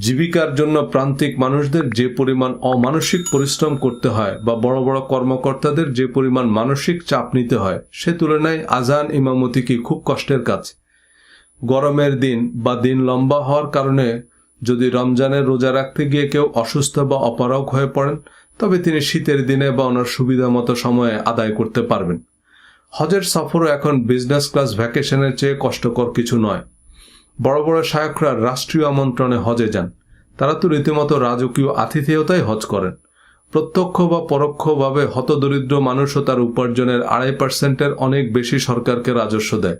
জীবিকার জন্য প্রান্তিক মানুষদের যে পরিমাণ অমানসিক পরিশ্রম করতে হয় বা বড় বড় কর্মকর্তাদের যে পরিমাণ মানসিক চাপ নিতে হয়, সে তুলনায় আজান ইমামতি কি খুব কষ্টের কাজ। গরমের দিন বা দিন লম্বা হওয়ার কারণে যদি রমজানের রোজা রাখতে গিয়ে কেউ অসুস্থ বা অপারগ হয়ে পড়েন, তবে তিনি শীতের দিনে বা ওনার সুবিধা মতো সময়ে আদায় করতে পারবেন। হজের সফরও এখন বিজনেস ক্লাস ভ্যাকেশনের চেয়ে কষ্টকর কিছু নয়। বড় বড় শায়করা রাষ্ট্রীয় আমন্ত্রণে হজে যান। তারা তো রীতিমতো রাজকীয় আতিথেয়তাই হজ করেন। প্রত্যক্ষ বা পরোক্ষভাবে হতদরিদ্র মানুষও তার উপার্জনের আড়াই পার্সেন্টের অনেক বেশি সরকারকে রাজস্ব দেয়।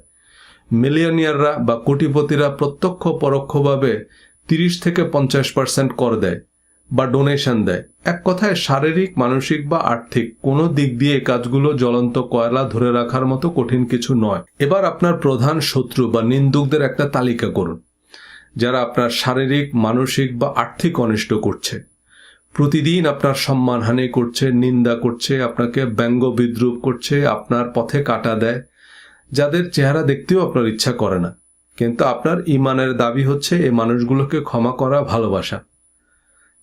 মিলিয়নিয়াররা বা কোটিপতিরা প্রত্যক্ষ পরোক্ষভাবে তিরিশ থেকে পঞ্চাশ পার্সেন্ট কর দেয়। বা ডোনেশন দেয়। এক কথায় শারীরিক, মানসিক বা আর্থিক কোনো দিক দিয়ে এই কাজগুলো জ্বলন্ত কয়লা ধরে রাখার মতো কঠিন কিছু নয়। এবার আপনার প্রধান শত্রু বা নিন্দুকদের একটা তালিকা করুন, যারা আপনার শারীরিক, মানসিক বা আর্থিক অনিষ্ট করছে। প্রতিদিন আপনার সম্মানহানি করছে, নিন্দা করছে, আপনাকে ব্যঙ্গ বিদ্রুপ করছে, আপনার পথে কাটা দেয়, যাদের চেহারা দেখতেও আপনার ইচ্ছা করে না। কিন্তু আপনার ইমানের দাবি হচ্ছে এই মানুষগুলোকে ক্ষমা করা ভালোবাসা।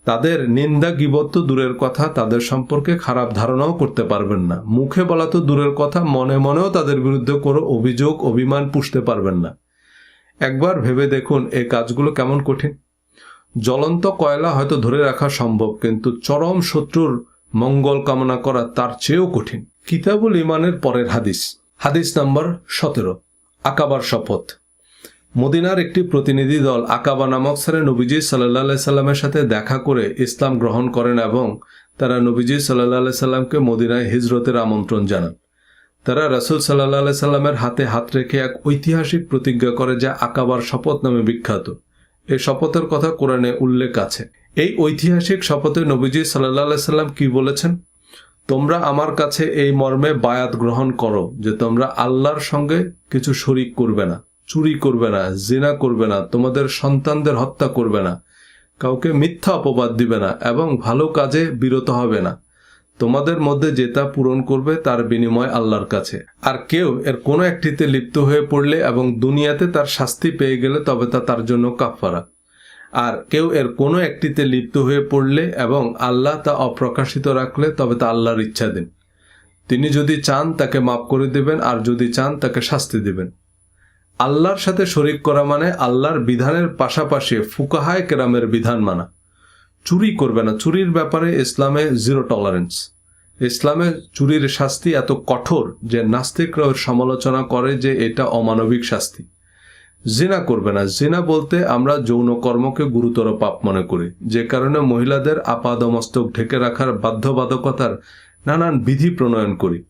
তাদের নিন্দা গিবত তো দূরের কথা, তাদের সম্পর্কে খারাপ ধারণাও করতে পারবেন না। মুখে বলা তো দূরের কথা, মনে মনেও তাদের বিরুদ্ধে কোনো অভিযোগ, অভিমান পুষতে পারবেন না। একবার ভেবে দেখুন এই কাজগুলো কেমন কঠিন। জ্বলন্ত কয়লা হয়তো ধরে রাখা সম্ভব, কিন্তু চরম শত্রুর মঙ্গল কামনা করা তার চেয়েও কঠিন। কিতাবুল ইমানের পরের হাদিস। হাদিস নাম্বার সতেরো। আকাবার শপথ। মদিনার একটি প্রতিনিধি দল আকাবা নামক স্থানে নবীজি সাল্লাহ সাল্লামের সাথে দেখা করে ইসলাম গ্রহণ করেন এবং তারা নবীজি সাল্লাহ সাল্লামকে মদিনায় হিজরতের আমন্ত্রণ জানান। তারা রাসুল সাল্লাহ সাল্লামের হাতে হাত রেখে এক ঐতিহাসিক প্রতিজ্ঞা করে যা আকাবার শপথ নামে বিখ্যাত। এই শপথের কথা কোরআনে উল্লেখ আছে। এই ঐতিহাসিক শপথে নবীজি সাল্লাহ সাল্লাম কি বলেছেন? তোমরা আমার কাছে এই মর্মে বায়াত গ্রহণ করো যে তোমরা আল্লাহর সঙ্গে কিছু শরিক করবে না। চুরি করবে না, জিনা করবে না, তোমাদের সন্তানদের হত্যা করবে না, কাউকে মিথ্যা অপবাদ দিবে না এবং ভালো কাজে বিরত হবে না। তোমাদের মধ্যে যেটা পূরণ করবে তার বিনিময় আল্লাহর কাছে। আর কেউ এর কোনো একটিতে লিপ্ত হয়ে পড়লে এবং দুনিয়াতে তার শাস্তি পেয়ে গেলে তবে তা তার জন্য কাফারা আর কেউ এর কোনো একটিতে লিপ্ত হয়ে পড়লে এবং আল্লাহ তা অপ্রকাশিত রাখলে তবে তা আল্লাহর ইচ্ছা দিন তিনি যদি চান তাকে মাফ করে দেবেন, আর যদি চান তাকে শাস্তি দেবেন। আল্লাহর সাথে শরিক করা মানে আল্লাহর বিধানের পাশাপাশি ফুকাহায় কেরামের বিধান মানা। চুরি করবে না। চুরির ব্যাপারে ইসলামে জিরো টলারেন্স ইসলামে চুরির শাস্তি এত কঠোর যে নাস্তিকরা ওর সমালোচনা করে যে এটা অমানবিক শাস্তি। জিনা করবে না। জিনা বলতে আমরা যৌন কর্মকে গুরুতর পাপ মনে করি। যে কারণে মহিলাদের আপাদমস্তক ঢেকে রাখার বাধ্যবাধকতার নানান বিধি প্রণয়ন করি।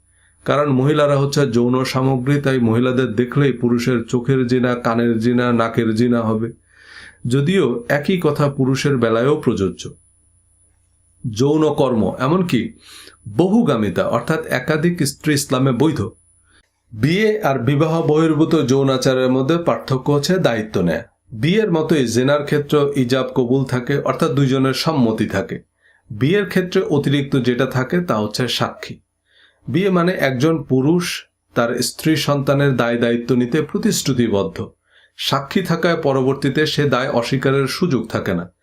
কারণ মহিলারা হচ্ছে যৌন সামগ্রী, তাই মহিলাদের দেখলেই পুরুষের চোখের জিনা, কানের জিনা, নাকের জিনা হবে। যদিও একই কথা পুরুষের বেলায়ও প্রযোজ্য। যৌন কর্ম, এমনকি বহুগামিতা, অর্থাৎ একাধিক স্ত্রী ইসলামে বৈধ। বিয়ে আর বিবাহ বহির্ভূত যৌনাচারের মধ্যে পার্থক্য হচ্ছে দায়িত্ব নেয়। বিয়ের মতোই জেনার ক্ষেত্রে ইজাব কবুল থাকে, অর্থাৎ দুইজনের সম্মতি থাকে। বিয়ের ক্ষেত্রে অতিরিক্ত যেটা থাকে তা হচ্ছে সাক্ষী। বিয়ে মানে একজন পুরুষ তার স্ত্রী সন্তানের দায় দায়িত্ব নিতে প্রতিশ্রুতিবদ্ধ। সাক্ষী থাকায় পরবর্তীতে সে দায় অস্বীকারের সুযোগ থাকে না।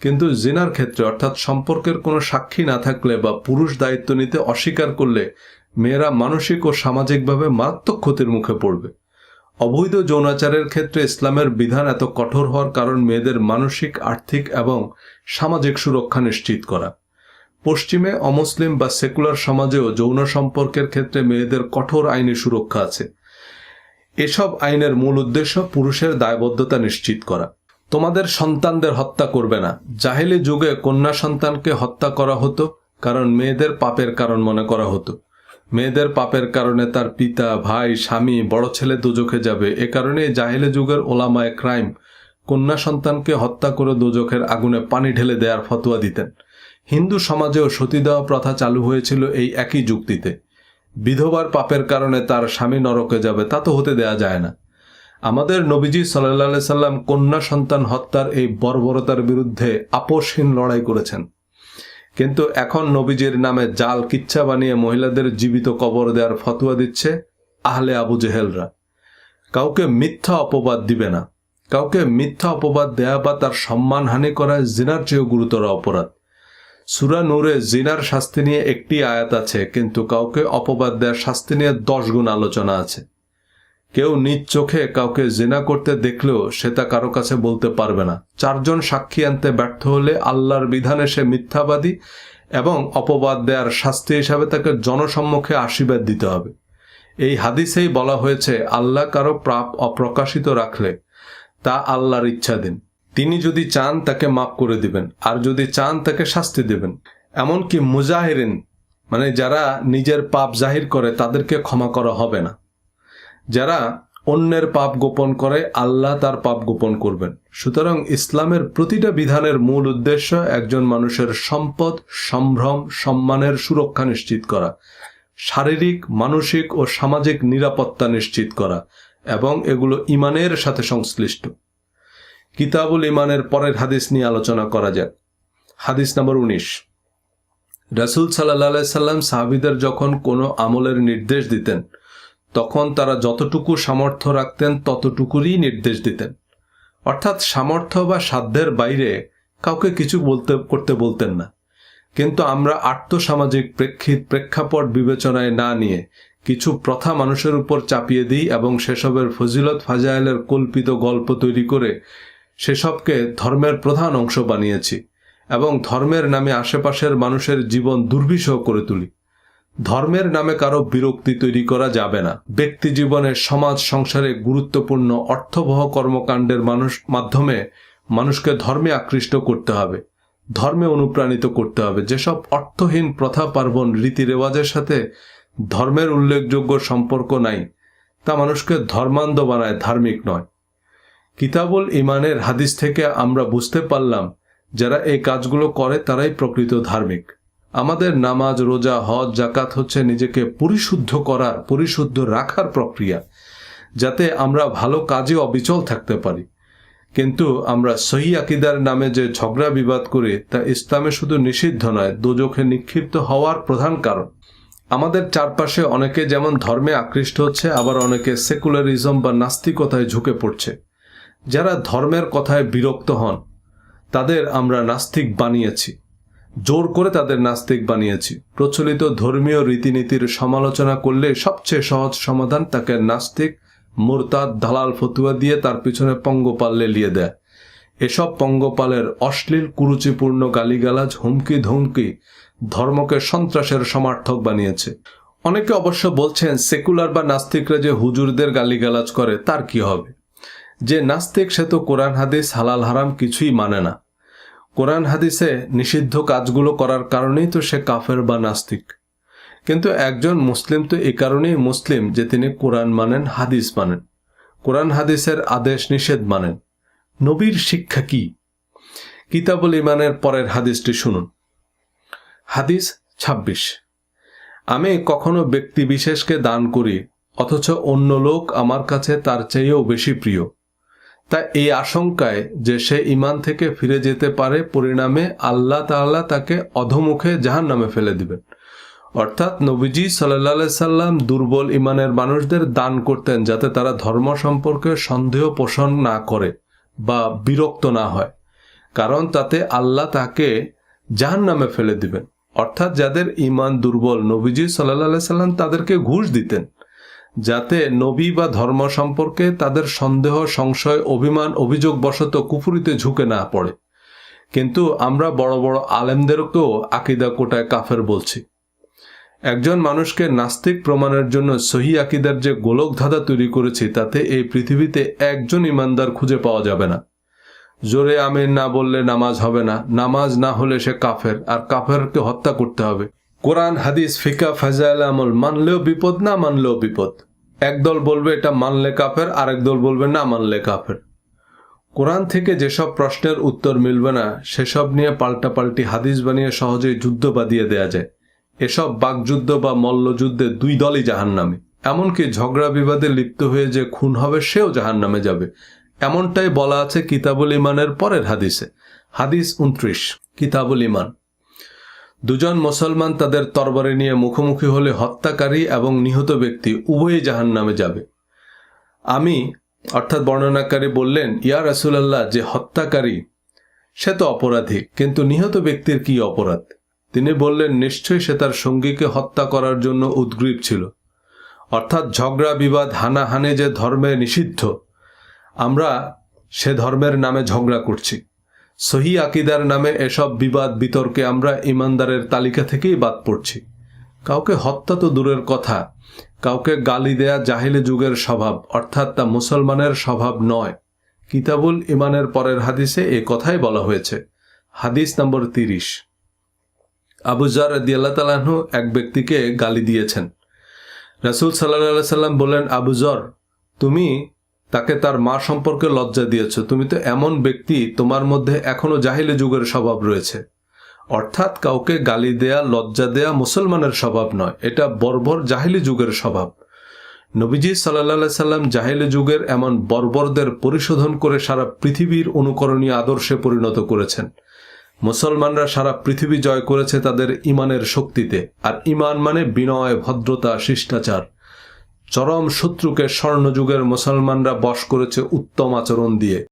কিন্তু জিনার ক্ষেত্রে অর্থাৎ সম্পর্কের কোনো সাক্ষী না থাকলে বা পুরুষ দায়িত্ব নিতে অস্বীকার করলে মেয়েরা মানসিক ও সামাজিকভাবে মারাত্মক ক্ষতির মুখে পড়বে। অবৈধ যৌনাচারের ক্ষেত্রে ইসলামের বিধান এত কঠোর হওয়ার কারণ মেয়েদের মানসিক, আর্থিক এবং সামাজিক সুরক্ষা নিশ্চিত করা। পশ্চিমে অমুসলিম বা সেকুলার সমাজেও যৌন সম্পর্কের ক্ষেত্রে মেয়েদের কঠোর আইনি সুরক্ষা আছে। এসব আইনের মূল উদ্দেশ্য পুরুষের দায়বদ্ধতা নিশ্চিত করা। তোমাদের সন্তানদের হত্যা করবে না। জাহেলি যুগে কন্যা সন্তানকে হত্যা করা হতো, কারণ মেয়েদের পাপের কারণ মনে করা হতো। মেয়েদের পাপের কারণে তার পিতা, ভাই, স্বামী, বড় ছেলে দুজখে যাবে। এ কারণে জাহেলে যুগের ওলামায় ক্রাইম কন্যা সন্তানকে হত্যা করে দুজখের আগুনে পানি ঢেলে দেওয়ার ফতোয়া দিতেন। হিন্দু সমাজেও সতী দেওয়া প্রথা চালু হয়েছিল এই একই যুক্তিতে। বিধবার পাপের কারণে তার স্বামী নরকে যাবে তা তো হতে দেয়া যায় না। আমাদের নবীজি সাল্লাহ সাল্লাম কন্যা সন্তান হত্যার এই বর্বরতার বিরুদ্ধে আপোষহীন লড়াই করেছেন। কিন্তু এখন নবীজির নামে জাল কিচ্ছা বানিয়ে মহিলাদের জীবিত কবর দেওয়ার ফতোয়া দিচ্ছে আহলে আবু জেহেলরা। কাউকে মিথ্যা অপবাদ দিবে না। কাউকে মিথ্যা অপবাদ দেয়া বা তার সম্মানহানি করা জিনার চেয়েও গুরুতর অপরাধ। সুরা নূরে জিনার শাস্তি নিয়ে একটি আয়াত আছে, কিন্তু কাউকে অপবাদ দেওয়ার শাস্তি নিয়ে দশ গুণ আলোচনা আছে। কেউ নিজ চোখে কাউকে জিনা করতে দেখলেও সে তা কারও কাছে বলতে পারবে না। চারজন সাক্ষী আনতে ব্যর্থ হলে আল্লাহর বিধানে সে মিথ্যাবাদী এবং অপবাদ দেওয়ার শাস্তি হিসাবে তাকে জনসম্মুখে আশীর্বাদ দিতে হবে। এই হাদিসেই বলা হয়েছে, আল্লাহ কারও প্রাপ অপ্রকাশিত রাখলে তা আল্লাহর ইচ্ছাধীন তিনি যদি চান তাকে মাফ করে দিবেন, আর যদি চান তাকে শাস্তি দেবেন। এমনকি মুজাহিরিন মানে যারা নিজের পাপ জাহির করে, তাদেরকে ক্ষমা করা হবে না। যারা অন্যের পাপ গোপন করে, আল্লাহ তার পাপ গোপন করবেন। সুতরাং ইসলামের প্রতিটা বিধানের মূল উদ্দেশ্য একজন মানুষের সম্পদ, সম্ভ্রম, সম্মানের সুরক্ষা নিশ্চিত করা। শারীরিক, মানসিক ও সামাজিক নিরাপত্তা নিশ্চিত করা। এবং এগুলো ইমানের সাথে সংশ্লিষ্ট। কিতাবুল ইমানের পরের হাদিস নিয়ে আলোচনা করা যাক। হাদিস নম্বর উনিশ। রাসুল সাল্লাহ সাল্লাম সাহাবিদের যখন কোনো আমলের নির্দেশ দিতেন, তখন তারা যতটুকু সামর্থ্য রাখতেন ততটুকুরই নির্দেশ দিতেন। অর্থাৎ সামর্থ্য বা সাধ্যের বাইরে কাউকে কিছু বলতে, করতে বলতেন না। কিন্তু আমরা আর্থসামাজিক প্রেক্ষিত, প্রেক্ষাপট বিবেচনায় না নিয়ে কিছু প্রথা মানুষের উপর চাপিয়ে দিই এবং সেসবের ফজিলত ফাজাইলের কল্পিত গল্প তৈরি করে সেসবকে ধর্মের প্রধান অংশ বানিয়েছি এবং ধর্মের নামে আশেপাশের মানুষের জীবন দুর্বিষহ করে তুলি। ধর্মের নামে কারও বিরক্তি তৈরি করা যাবে না। ব্যক্তি জীবনে সমাজ সংসারে গুরুত্বপূর্ণ অর্থবহ কর্মকাণ্ডের মানুষ মাধ্যমে মানুষকে ধর্মে আকৃষ্ট করতে হবে, ধর্মে অনুপ্রাণিত করতে হবে। যেসব অর্থহীন প্রথা পার্বণ রীতি রেওয়াজের সাথে ধর্মের উল্লেখযোগ্য সম্পর্ক নাই, তা মানুষকে ধর্মান্ধ বানায়, ধার্মিক নয়। কিতাবুল ইমানের হাদিস থেকে আমরা বুঝতে পারলাম, যারা এই কাজগুলো করে তারাই প্রকৃত ধার্মিক। আমাদের নামাজ, রোজা, হজ জাকাত হচ্ছে নিজেকে পরিশুদ্ধ করার, পরিশুদ্ধ রাখার প্রক্রিয়া, যাতে আমরা ভালো কাজে অবিচল থাকতে পারি। কিন্তু আমরা সহি আকিদার নামে যে ঝগড়া বিবাদ করি, তা ইসলামে শুধু নিষিদ্ধ নয়, দোজখে নিক্ষিপ্ত হওয়ার প্রধান কারণ। আমাদের চারপাশে অনেকে যেমন ধর্মে আকৃষ্ট হচ্ছে, আবার অনেকে সেকুলারিজম বা নাস্তিকতায় ঝুঁকে পড়ছে। যারা ধর্মের কথায় বিরক্ত হন, তাদের আমরা নাস্তিক বানিয়েছি। জোর করে তাদের নাস্তিক বানিয়েছি। প্রচলিত ধর্মীয় রীতিনীতির সমালোচনা করলে সবচেয়ে সহজ সমাধান তাকে নাস্তিক, মোরতাদ, দালাল ফতুয়া দিয়ে তার পিছনে পঙ্গপাল লেলিয়ে দেয়। এসব পঙ্গপালের অশ্লীল, কুরুচিপূর্ণ গালিগালাজ হুমকি ধমকি ধর্মকে সন্ত্রাসের সমার্থক বানিয়েছে। অনেকে অবশ্য বলছেন সেকুলার বা নাস্তিকরা যে হুজুরদের গালিগালাজ করে, তার কি হবে? যে নাস্তিক, সে তো কোরআন, হাদিস, হালাল, হারাম কিছুই মানে না। কোরআন, হাদিসে নিষিদ্ধ কাজগুলো করার কারণেই তো সে কাফের বা নাস্তিক। কিন্তু একজন মুসলিম তো এ কারণেই মুসলিম যে তিনি কোরআন মানেন, হাদিস মানেন। কোরআন, হাদিসের আদেশ নিষেধ মানেন। নবীর শিক্ষা কি? কিতাবুল ইমানের পরের হাদিসটি শুনুন। হাদিস ২৬ আমি কখনো ব্যক্তি বিশেষকে দান করি, অথচ অন্য লোক আমার কাছে তার চেয়েও বেশি প্রিয়। তা এই আশঙ্কায় যে সে ইমান থেকে ফিরে যেতে পারে, পরিণামে আল্লাহ তাআলা তাকে অধমুখে জাহান নামে ফেলে দিবেন। অর্থাৎ নবীজি সাল্লা সাল্লাম দুর্বল ইমানের মানুষদের দান করতেন যাতে তারা ধর্ম সম্পর্কে সন্দেহ পোষণ না করে বা বিরক্ত না হয়। কারণ তাতে আল্লাহ তাকে জাহান নামে ফেলে দিবেন। অর্থাৎ যাদের ইমান দুর্বল, নবীজি সাল্লাহ সাল্লাম তাদেরকে ঘুষ দিতেন। যাতে নবী বা ধর্ম সম্পর্কে তাদের সন্দেহ, সংশয়, অভিমান অভিযোগ বশত কুফুরিতে ঝুঁকে না পড়ে। কিন্তু আমরা বড় বড় আলেমদেরকেও আকিদা কোটায় কাফের বলছি। একজন মানুষকে নাস্তিক প্রমাণের জন্য সহি আকিদার যে গোলক ধাঁধা তৈরি করেছি, তাতে এই পৃথিবীতে একজন ইমানদার খুঁজে পাওয়া যাবে না। জোরে আমির না বললে নামাজ হবে না। নামাজ না হলে সে কাফের, আর কাফেরকে হত্যা করতে হবে। কোরআন, হাদিস, ফিকা, ফাজাইল, আমল, মানলেও বিপদ না মানলেও বিপদ। একদল বলবে এটা মানলে কাফের, আরেক দল বলবে না মানলে কাফের। কোরআন থেকে যেসব প্রশ্নের উত্তর মিলবে না, সেসব নিয়ে পাল্টাপাল্টি হাদিস বানিয়ে সহজেই যুদ্ধ বাদিয়ে দেয়া যায়। এসব বাকযুদ্ধ বা মল্লযুদ্ধে দুই দলই জাহান নামে এমনকি ঝগড়া বিবাদে লিপ্ত হয়ে যে খুন হবে, সেও জাহান নামে যাবে। এমনটাই বলা আছে কিতাবুল ইমানের পরের হাদিসে। হাদিস উনত্রিশ, কিতাবুল ইমান দুজন মুসলমান তাদের তরবারি নিয়ে মুখোমুখি হলে হত্যাকারী এবং নিহত ব্যক্তি উভয়ই জাহান নামে যাবে। আমি, অর্থাৎ বর্ণনাকারী বললেন, ইয়া রাসুলাল্লাহ, যে হত্যাকারী, সে তো অপরাধী, কিন্তু নিহত ব্যক্তির কি অপরাধ? তিনি বললেন, নিশ্চয়ই সে তার সঙ্গীকে হত্যা করার জন্য উদ্গ্রীব ছিল। অর্থাৎ ঝগড়া, বিবাদ, হানাহানি যে ধর্মে নিষিদ্ধ আমরা সে ধর্মের নামে ঝগড়া করছি। সহি আকিদার নামে এসব বিবাদ, বিতর্কে আমরা ইমানদারের তালিকা থেকেই বাদ পড়ছি। কাউকে হত্যা তো দূরের কথা, কাউকে গালি দেয়া জাহিলি যুগের স্বভাব, অর্থাৎ তা মুসলমানের স্বভাব নয়। কিতাবুল ইমানের পরের হাদিসে এ কথাই বলা হয়েছে। হাদিস নম্বর তিরিশ। আবুজার দিয়াল্লা তালাহু এক ব্যক্তিকে গালি দিয়েছেন। রাসুল সাল্লাহ সাল্লাম বললেন আবুজর তুমি তাকে তার মা সম্পর্কে লজ্জা দিয়েছ। তুমি তো এমন ব্যক্তি, তোমার মধ্যে এখনও জাহিলি যুগের স্বভাব রয়েছে। অর্থাৎ কাউকে গালি দেয়া, লজ্জা দেয়া মুসলমানের স্বভাব নয়। এটা বর্বর জাহিলি যুগের স্বভাব। নবীজি সাল্লা সাল্লাম জাহিলি যুগের এমন বর্বরদের পরিশোধন করে সারা পৃথিবীর অনুকরণীয় আদর্শে পরিণত করেছেন। মুসলমানরা সারা পৃথিবী জয় করেছে তাদের ইমানের শক্তিতে। আর ইমান মানে বিনয়, ভদ্রতা, শিষ্টাচার। চরম শত্রুকে স্বর্ণযুগের মুসলমানরা বশ করেছে উত্তম আচরণ দিয়ে।